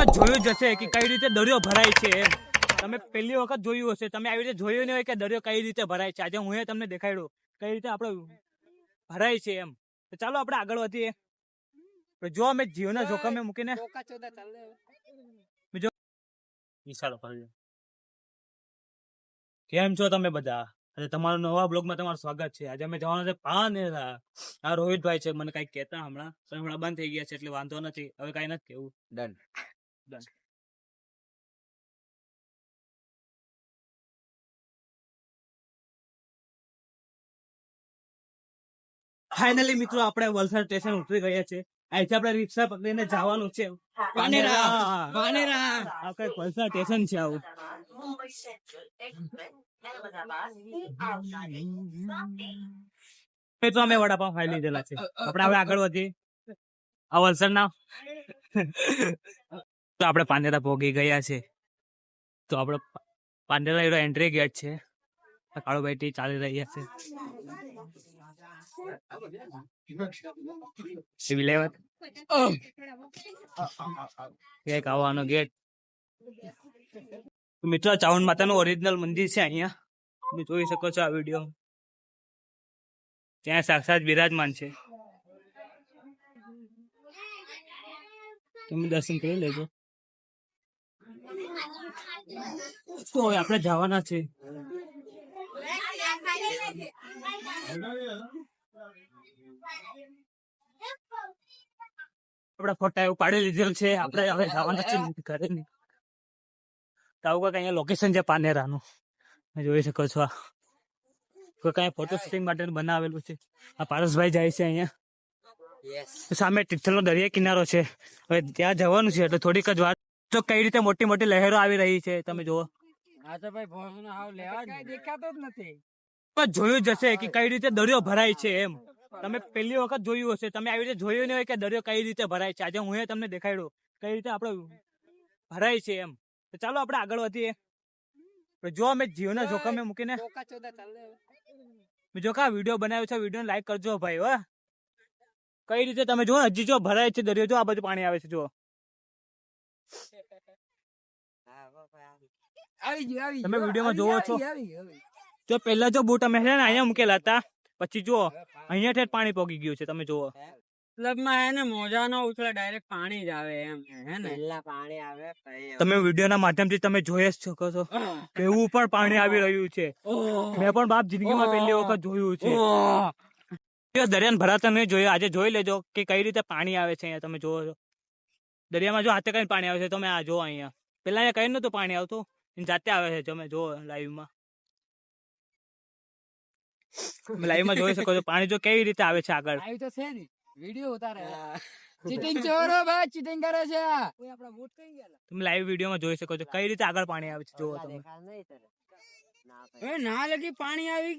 વખત જોયું જ હશે કે કઈ રીતે દરિયો ભરાય છે. એમ તમે પહેલી વખત જોયું હશે. તમે આવી રીતે જોયું નહીં હોય કે દરિયો કઈ રીતે ભરાય છે. આજે હું એ તમને દેખાડ્યું કઈ રીતે આપણે ભરાય છે એમ. તો ચાલો આપણે આગળ વધીએ. જો અમે જીવના જોખમે મૂકીને કેમ છો તમે બધા? આજે તમારા નવા બ્લોગમાં તમારું સ્વાગત છે. આજે અમે જવાના છે પાનેરા આ રોહિતભાઈ છે. મને કઈ કહેતા હમણાં. હમણાં બંધ થઈ ગયા છે એટલે વાંધો નથી. હવે કઈ નથી. કેવું? Done Done. ફાઇનલી મિત્રો આપણે વલસાડ સ્ટેશન ઉતરી ગયા છે. અહીંથી આપણે રિક્ષા પકડીને જવાનું છે. પાનેરા. પાનેરા પાનેરા. આ કઈ વલસાડ સ્ટેશન છે આવું. એ તો અમે વડાપાવ ખાઈ લીધેલા છે. આપણે હવે આગળ વધીએ. આ વલસાડના. તો આપણે પાંડેરા પહોંચી ગયા છે. તો આપણે પાંડેરા એનો એન્ટ્રી ગેટ છે. કાળુભાઈ ટી ચાલી રહ્યા છે. સિવિલ લેવલ એક આવવાનો ગેટ મિત્રો ચાવન માતાનું ઓરિજિનલ મંદિર છે અહીંયા. તમે જોઈ શકો છો આ વીડિયો ત્યાં સાક્ષાત બિરાજમાન છે. તમે દર્શન કરી લેજો. તો હવે આપણે જવાના છે. આપડા ફોટા એવું પાડી લીધેલ છે. આપણે હવે જવાના છે ઘરે નહીં તો આવું અહીંયા લોકેશન છે પાનેરાનું. નું જોઈ શકો છો આ. કોઈ કાંઈ ફોટો શૂટિંગ માટે બનાવેલું છે. આ પારસભાઈ જાય છે અહીંયા. સામે તિથલનો દરિયા કિનારો છે. હવે ત્યાં જવાનું છે એટલે થોડીક જ વાર તો કઈ રીતે મોટી મોટી લહેરો આવી રહી છે તમે જુઓ. હા તો ભાઈ ભોસનો હાવ લેવા જ દેખાતો જ નથી. પણ જોયું જ હશે કે કઈ રીતે દરિયો ભરાય છે એમ. તમે પહેલી વખત જોયું હશે તમે આવી રીતે જોયું નહીં હોય કે દરિયો કઈ રીતે ભરાય છે. આજે હું એ તમને દેખાડ્યું કઈ રીતે આપણે ભરાય છે એમ. તો ચાલો આપણે આગળ વધીએ. જો અમે જીવના જોખમે મૂકીને જો કા વીડિયો બનાવ્યો છે વીડિયો લાઈક કરજો ભાઈ હો. કઈ રીતે તમે જુઓ હજી જો ભરાય છે દરિયો જો આ બાજુ પાણી આવે છે જો તમે વિડીયોમાં જોવો છો? જો પહેલા જો બૂટ અમે છે ને અહીંયા મૂકેલા હતા પછી જુઓ અહીંયા ઠેર પાણી પોગી ગયું છે તમે જુઓ. મતલબમાં હે ને મોજાનો ઉછળે ડાયરેક્ટ પાણી જ આવે એમ હે ને? પેલા પાણી આવે તમે વિડીયોના માધ્યમથી તમે જોઈ જ શકો છો કેવું પણ પાણી આવી રહ્યું છે. મેં પણ બાપ જિંદગીમાં પહેલી વખત જોયું છે. દરિયાને ભરાતા નહીં જોયું આજે જોઈ લેજો કે કઈ રીતે પાણી આવે છે અહીંયા તમે જોવો છો. દરિયામાં જો હાથે કઈ પાણી આવે છે તમે આ જો અહીંયા. પેલા અહીંયા કઈ નતું પાણી આવતું. એની જાતે આવે છે તમે જો લાઈવમાં લાઈવમાં જોઈ શકો છો પાણી જો કેવી રીતે આવે છે આગળ. આવી તો છે ને વીડિયો ઉતારે. ચીટિંગ ચોરો ભાઈ ચીટિંગ કરે છે. કોઈ આપડા બૂટ કઈ ગયા તમે લાઈવ વિડીયોમાં જોઈ શકો છો કઈ રીતે આગળ પાણી આવે છે જોવો તમે. ના લગી પાણી આવી